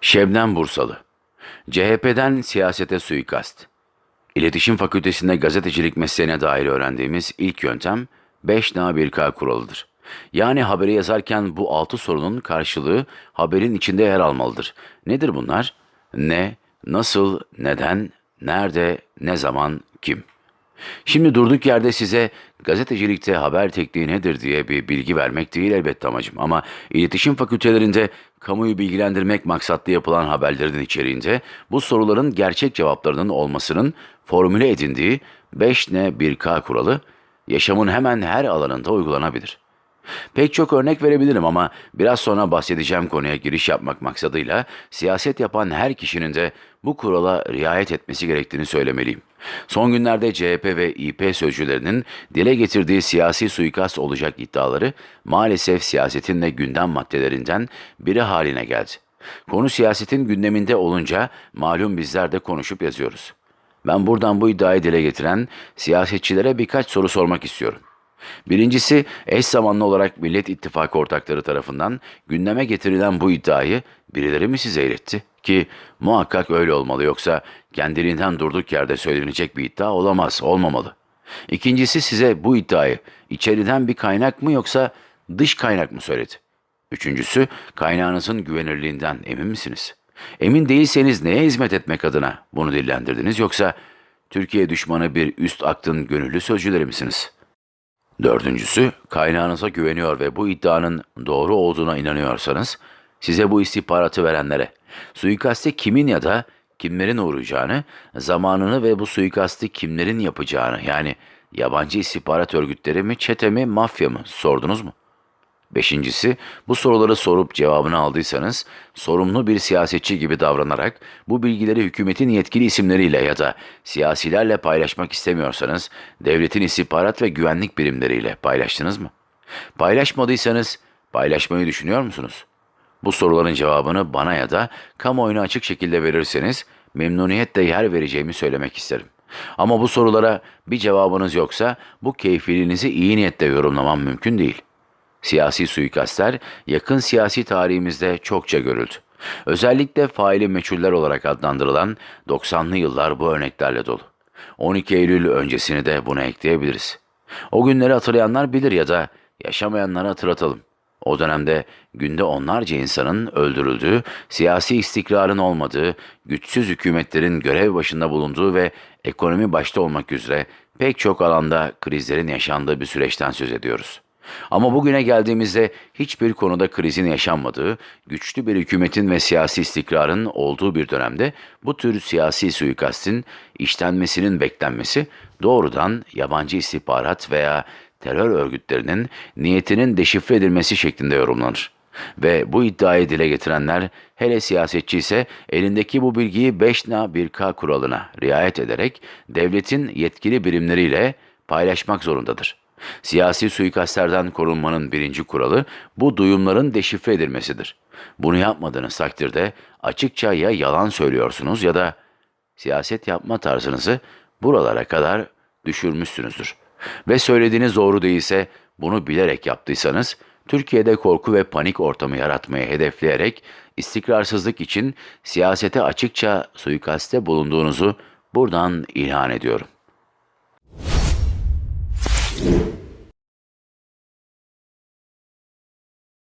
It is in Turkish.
Şebnem Bursalı CHP'den siyasete suikast. İletişim Fakültesinde gazetecilik mesleğine dair öğrendiğimiz ilk yöntem 5 na 1K kuralıdır. Yani haberi yazarken bu 6 sorunun karşılığı haberin içinde yer almalıdır. Nedir bunlar? Ne, nasıl, neden, nerede, ne zaman, kim? Şimdi durduk yerde size gazetecilikte haber tekniği nedir diye bir bilgi vermek değil elbette amacım. Ama iletişim fakültelerinde kamuyu bilgilendirmek maksatlı yapılan haberlerin içeriğinde bu soruların gerçek cevaplarının olmasının formüle edindiği 5N 1K kuralı yaşamın hemen her alanında uygulanabilir. Pek çok örnek verebilirim ama biraz sonra bahsedeceğim konuya giriş yapmak maksadıyla siyaset yapan her kişinin de bu kurala riayet etmesi gerektiğini söylemeliyim. Son günlerde CHP ve İP sözcülerinin dile getirdiği siyasi suikast olacak iddiaları maalesef siyasetin de gündem maddelerinden biri haline geldi. Konu siyasetin gündeminde olunca malum bizler de konuşup yazıyoruz. Ben buradan bu iddiayı dile getiren siyasetçilere birkaç soru sormak istiyorum. Birincisi eş zamanlı olarak Millet İttifakı ortakları tarafından gündeme getirilen bu iddiayı birileri mi size iletti? Ki muhakkak öyle olmalı yoksa kendiliğinden durduk yerde söylenecek bir iddia olamaz, olmamalı. İkincisi size bu iddiayı içeriden bir kaynak mı yoksa dış kaynak mı söyledi? Üçüncüsü kaynağınızın güvenirliğinden emin misiniz? Emin değilseniz neye hizmet etmek adına bunu dillendirdiniz yoksa Türkiye düşmanı bir üst aktın gönüllü sözcüleri misiniz?'' Dördüncüsü, kaynağınıza güveniyor ve bu iddianın doğru olduğuna inanıyorsanız, size bu istihbaratı verenlere, suikaste kimin ya da kimlerin uğrayacağını, zamanını ve bu suikasti kimlerin yapacağını, yani yabancı istihbarat örgütleri mi, çete mi, mafya mı sordunuz mu? Beşincisi, bu soruları sorup cevabını aldıysanız, sorumlu bir siyasetçi gibi davranarak bu bilgileri hükümetin yetkili isimleriyle ya da siyasilerle paylaşmak istemiyorsanız, devletin istihbarat ve güvenlik birimleriyle paylaştınız mı? Paylaşmadıysanız, paylaşmayı düşünüyor musunuz? Bu soruların cevabını bana ya da kamuoyuna açık şekilde verirseniz, memnuniyetle yer vereceğimi söylemek isterim. Ama bu sorulara bir cevabınız yoksa, bu keyfiliğinizi iyi niyetle yorumlamam mümkün değil.'' Siyasi suikastler yakın siyasi tarihimizde çokça görüldü. Özellikle faili meçhuller olarak adlandırılan 90'lı yıllar bu örneklerle dolu. 12 Eylül öncesini de buna ekleyebiliriz. O günleri hatırlayanlar bilir ya da yaşamayanları hatırlatalım. O dönemde günde onlarca insanın öldürüldüğü, siyasi istikrarın olmadığı, güçsüz hükümetlerin görev başında bulunduğu ve ekonomi başta olmak üzere pek çok alanda krizlerin yaşandığı bir süreçten söz ediyoruz. Ama bugüne geldiğimizde hiçbir konuda krizin yaşanmadığı, güçlü bir hükümetin ve siyasi istikrarın olduğu bir dönemde bu tür siyasi suikastin işlenmesinin beklenmesi doğrudan yabancı istihbarat veya terör örgütlerinin niyetinin deşifre edilmesi şeklinde yorumlanır. Ve bu iddiayı dile getirenler hele siyasetçi ise elindeki bu bilgiyi 5 na 1K kuralına riayet ederek devletin yetkili birimleriyle paylaşmak zorundadır. Siyasi suikastlerden korunmanın birinci kuralı bu duyumların deşifre edilmesidir. Bunu yapmadığınız takdirde açıkça ya yalan söylüyorsunuz ya da siyaset yapma tarzınızı buralara kadar düşürmüşsünüzdür. Ve söylediğiniz doğru değilse bunu bilerek yaptıysanız Türkiye'de korku ve panik ortamı yaratmayı hedefleyerek istikrarsızlık için siyasete açıkça suikaste bulunduğunuzu buradan ilan ediyorum.